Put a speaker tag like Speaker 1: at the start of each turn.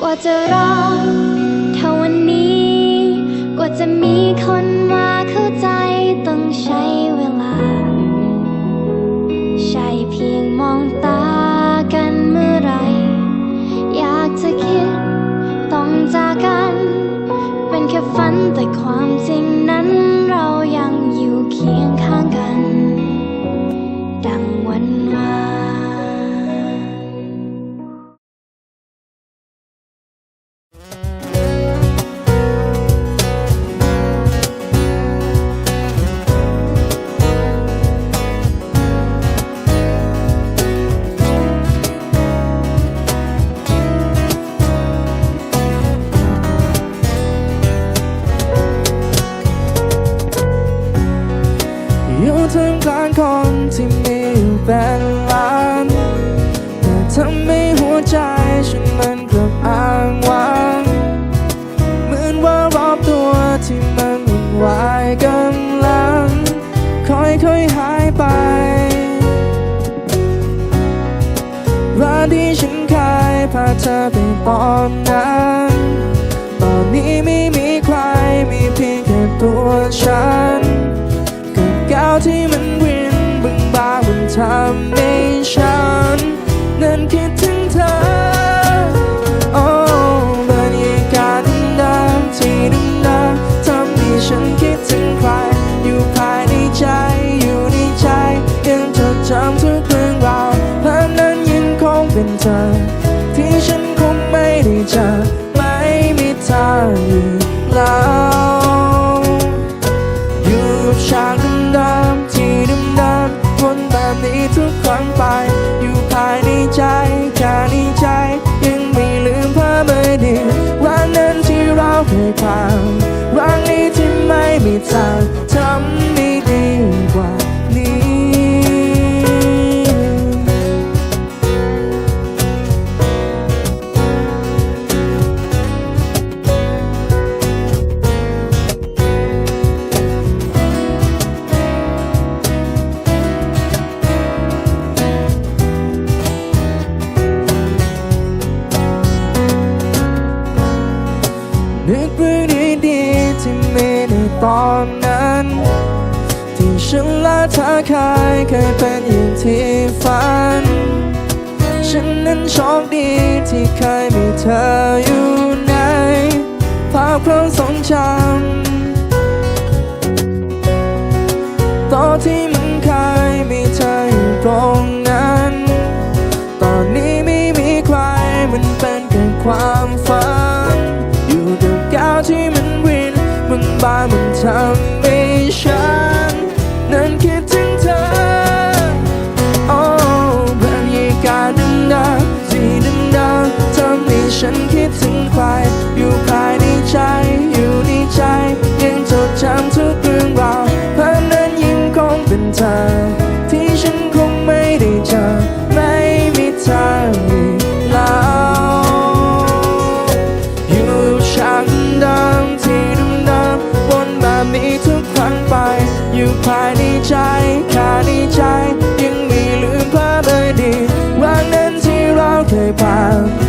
Speaker 1: กว่าจะรอเท่าวันนี้ กว่าจะมีคน อยู่
Speaker 2: ท่ามกลางคนที่มีอยู่เป็นล้านแต่ทำให้หัวใจฉันมันกลับอ้างว้างเหมือนว่ารอบตัวที่มันวุ่นวายกำลังค่อยๆหายไปร้านที่ฉันเคยพาเธอไปตอนนั้นตอนนี้ไม่มีใครมีเพียงแค่ตัวฉัน ที่มันวินบึงบางมันทำให้ฉันนั้นคิดถึงเธอโอ้บรรยากาศดิมๆที่ดิมๆทำให้ฉันคิดถึงใครอยู่ภายในใจอยู่ในใจยังจดจำเธอีทุกครั้งไป อยู่ภายในใจแค่ในใจ ยังไม่ลืมเพื่อดีตวันนั้นที่เราเคยผ่านวันนี้ที่ไม่มีทาง ตอนนั้น ที่ฉันและเธอเคยเคยเป็นอย่างที่ฝัน ฉันนั้นโชคดีที่เคยมีเธออยู่ในภาพความทรงจำตอนที่มันเคยมีเธออยู่ตรงนั้น ตอนนี้ไม่มีใครมันเป็นแค่ความ ทำให้ฉัน นั้นคิดถึงเธอ โอ้บรรยากาศดิมๆที่ดังทำให้ฉันคิดถึงใครอยู่ภายในใจ ไป อยู่ภายในใจขาในใจ ยังไม่ลืมภาพอดีวันนั้นที่เราเคยผ่าน